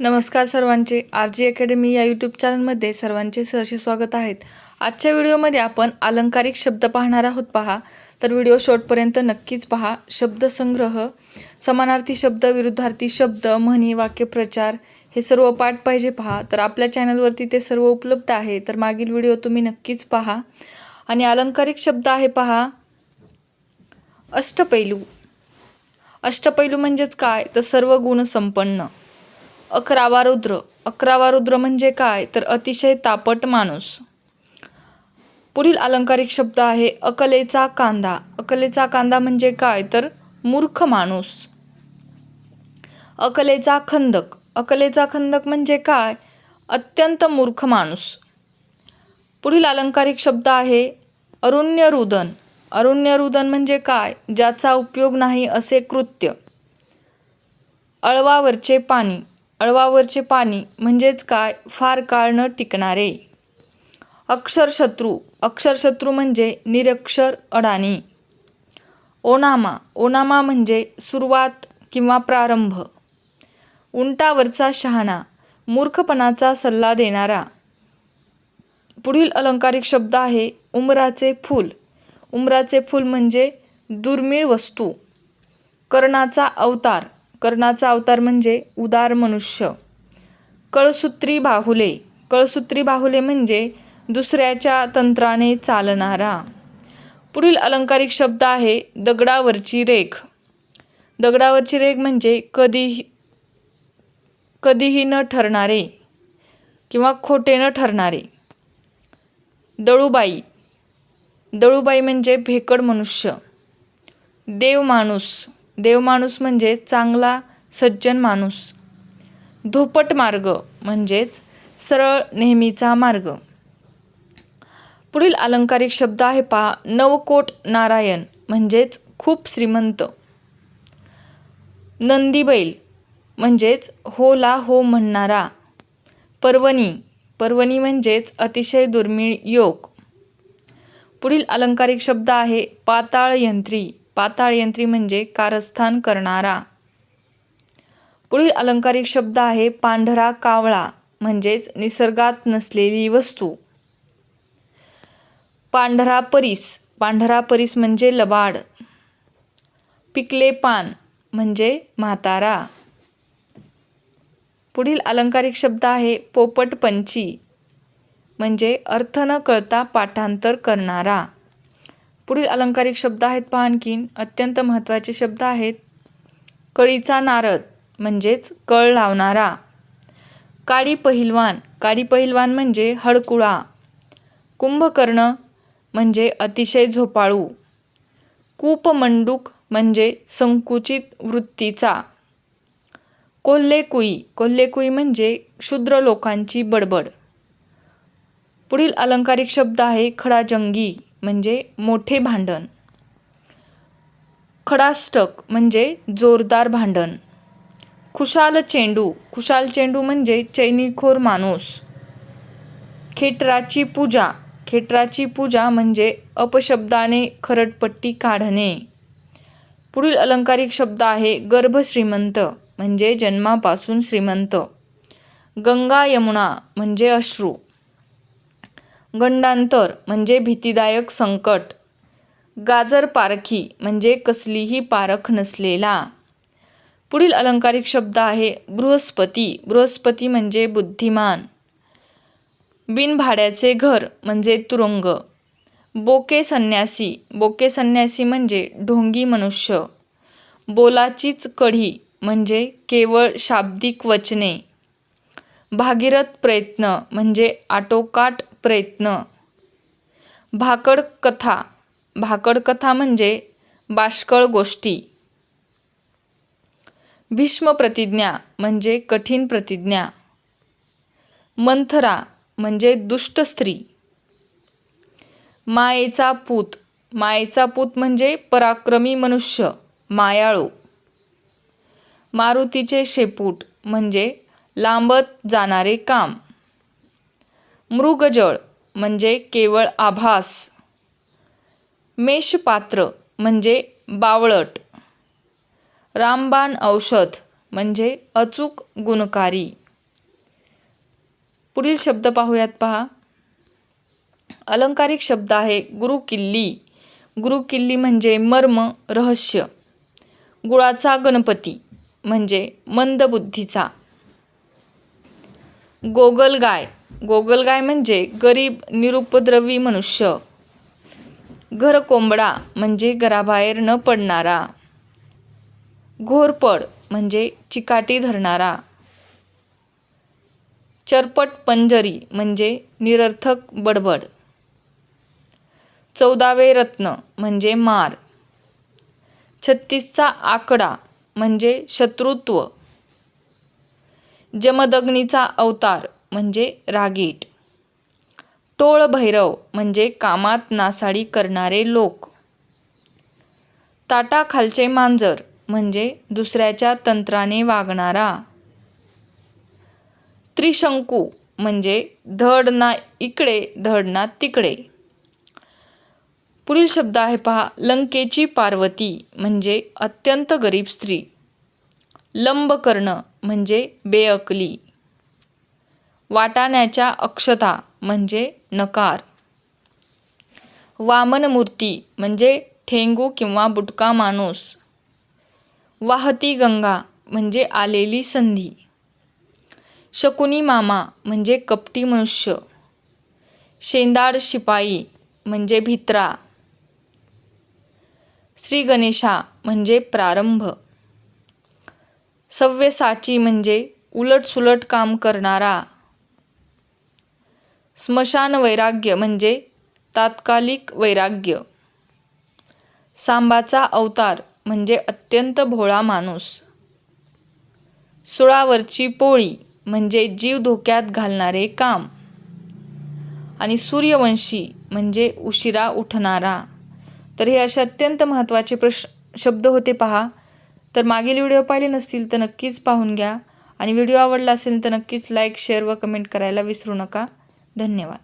नमस्कार सर्वांचे. R G academy या यूट्यूब चॅनलमध्ये सर्वांचे सहर्ष स्वागत आहेत. आजच्या व्हिडिओमध्ये आपण अलंकारिक शब्द पाहणार आहोत पहा. तर व्हिडिओ शॉर्टपर्यंत नक्कीच पहा. शब्दसंग्रह समानार्थी शब्द विरुद्धार्थी शब्द म्हणी वाक्यप्रचार हे सर्व पाठ पाहिजे पहा. तर आपल्या चॅनलवरती ते सर्व उपलब्ध आहे. तर मागील व्हिडिओ तुम्ही नक्कीच पहा. आणि अलंकारिक शब्द आहे पहा. अष्टपैलू. अष्टपैलू म्हणजेच काय? तर सर्व गुणसंपन्न अकरावा रुद्र अकरावा रुद्र म्हणजे काय? तर अतिशय तापट माणूस. पुढील अलंकारिक शब्द आहे अकलेचा कांदा. अकलेचा कांदा म्हणजे काय? तर मूर्ख माणूस. अकलेचा खंदक. अकलेचा खंदक म्हणजे काय? अत्यंत मूर्ख माणूस. पुढील अलंकारिक शब्द आहे अरुण्यरुदन. अरुण्यरुदन म्हणजे काय? ज्याचा उपयोग नाही असे कृत्य. अळवावरचे पाणी. अळवावरचे पाणी म्हणजेच काय? फार काळ न टिकणारे. अक्षरशत्रू. अक्षरशत्रू म्हणजे निरक्षर अडाणी. ओनामा. ओनामा म्हणजे सुरुवात किंवा प्रारंभ. उंटावरचा शहाणा. मूर्खपणाचा सल्ला देणारा. पुढील अलंकारिक शब्द आहे उमराचे फूल. उमराचे फूल म्हणजे दुर्मिळ वस्तू. कर्णाचा अवतार. कर्णाचा अवतार म्हणजे उदार मनुष्य. कळसूत्री बाहुले. कळसूत्री बाहुले म्हणजे दुसऱ्याच्या तंत्राने चालणारा. पुढील अलंकारिक शब्द आहे दगडावरची रेख. दगडावरची रेख म्हणजे कधीही कधीही न ठरणारे किंवा खोटे न ठरणारे. दळूबाई. दळूबाई म्हणजे भेकड मनुष्य. देव माणूस. देव माणूस म्हणजे चांगला सज्जन माणूस. धोपट मार्ग म्हणजेच सरळ नेहमीचा मार्ग. पुढील अलंकारिक शब्द आहे पहा नवकोट नारायण म्हणजेच खूप श्रीमंत. नंदीबैल म्हणजेच होला हो म्हणणारा. पर्वणी. पर्वणी म्हणजेच अतिशय दुर्मिळ योग. पुढील अलंकारिक शब्द आहे पाताळ यंत्री पाताळ यंत्री म्हणजे कारस्थान करणारा. पुढील अलंकारिक शब्द आहे पांढरा कावळा म्हणजेच निसर्गात नसलेली वस्तू. पांढरा परीस पांढरा परीस म्हणजे लबाड. पिकले पान म्हणजे म्हातारा. पुढील अलंकारिक शब्द आहे पोपट पंची म्हणजे अर्थ न कळता पाठांतर करणारा. पुढील अलंकारिक शब्द आहेत पहा आणखीन. अत्यंत महत्त्वाचे शब्द आहेत. कळीचा नारद म्हणजेच कळ लावणारा. काडी पहिलवान काडी पहिलवान म्हणजे हडकुळा. कुंभकर्ण म्हणजे अतिशय झोपाळू. कूपमंडूक म्हणजे संकुचित वृत्तीचा. कोल्हेकुई कोल्हेकुई म्हणजे क्षुद्र लोकांची बडबड. पुढील अलंकारिक शब्द आहे खडाजंगी म्हणजे मोठे भांडण. खडाष्टक म्हणजे जोरदार भांडण. खुशाल चेंडू खुशाल चेंडू म्हणजे चैनीखोर माणूस. खेटराची पूजा खेटराची पूजा म्हणजे अपशब्दाने खरडपट्टी काढणे. पुढील अलंकारिक शब्द आहे गर्भ श्रीमंत म्हणजे जन्मापासून श्रीमंत. गंगा यमुना म्हणजे अश्रू. गंडांतर म्हणजे भीतीदायक संकट. गाजर पारखी म्हणजे कसलीही पारख नसलेला. पुढील अलंकारिक शब्द आहे बृहस्पती. बृहस्पती म्हणजे बुद्धिमान. बिनभाड्याचे घर म्हणजे तुरुंग. बोके संन्यासी. बोके संन्यासी म्हणजे ढोंगी मनुष्य. बोलाचीच कढी म्हणजे केवळ शाब्दिक वचने. भागीरथ प्रयत्न म्हणजे आटोकाट प्रयत्न. भाकड कथा. भाकड कथा म्हणजे बाष्कळ गोष्टी. भीष्म प्रतिज्ञा म्हणजे कठीण प्रतिज्ञा. मंथरा म्हणजे दुष्ट स्त्री. मायेचा पूत. मायेचा पूत म्हणजे पराक्रमी मनुष्य मायाळू. मारुतीचे शेपूट म्हणजे लांबत जाणारे काम. मृगजळ म्हणजे केवळ आभास. मेषपात्र म्हणजे बावळट. रामबाण औषध म्हणजे अचूक गुणकारी. पुढील शब्द पाहूयात पहा. अलंकारिक शब्द आहे गुरुकिल्ली. गुरुकिल्ली म्हणजे मर्म रहस्य. गुळाचा गणपती म्हणजे मंदबुद्धीचा. गोगलगाय गोगलगाय म्हणजे गरीब निरुपद्रवी मनुष्य. घर कोंबडा म्हणजे घराबाहेर न पडणारा. घोरपड म्हणजे चिकाटी धरणारा. चरपट पंजरी म्हणजे निरर्थक बडबड. चौदावे रत्न म्हणजे मार. छत्तीसचा आकडा म्हणजे शत्रुत्व. जमदग्नीचा अवतार म्हणजे रागीट. टोळ भैरव म्हणजे कामात नासाडी करणारे लोक. ताटाखालचे मांजर म्हणजे दुसऱ्याच्या तंत्राने वागणारा. त्रिशंकू म्हणजे धड ना इकडे धड ना तिकडे. पुढील शब्द आहे पहा लंकेची पार्वती म्हणजे अत्यंत गरीब स्त्री. लंब करणं म्हणजे बेअकली. वाटाण्याच्या अक्षता म्हणजे नकार. वामनमूर्ती म्हणजे ठेंगू किंवा बुटका माणूस. वाहती गंगा म्हणजे आलेली संधी. शकुनी मामा म्हणजे कपटी मनुष्य. शेंदाड शिपाई म्हणजे भित्रा. श्री गणेशा म्हणजे प्रारंभ. सव्यसाची म्हणजे उलटसुलट काम करणारा. स्मशान वैराग्य म्हणजे तात्कालिक वैराग्य. सांबाचा अवतार म्हणजे अत्यंत भोळा माणूस. सुळावरची पोळी म्हणजे जीव धोक्यात घालणारे काम. आणि सूर्यवंशी म्हणजे उशिरा उठणारा. तर हे असे अत्यंत महत्त्वाचे प्रश शब्द होते पहा. तर मागील व्हिडिओ पाहिले नसतील तर नक्कीच पाहून घ्या. आणि व्हिडिओ आवडला असेल तर नक्कीच लाईक शेअर व कमेंट करायला विसरू नका. धन्यवाद.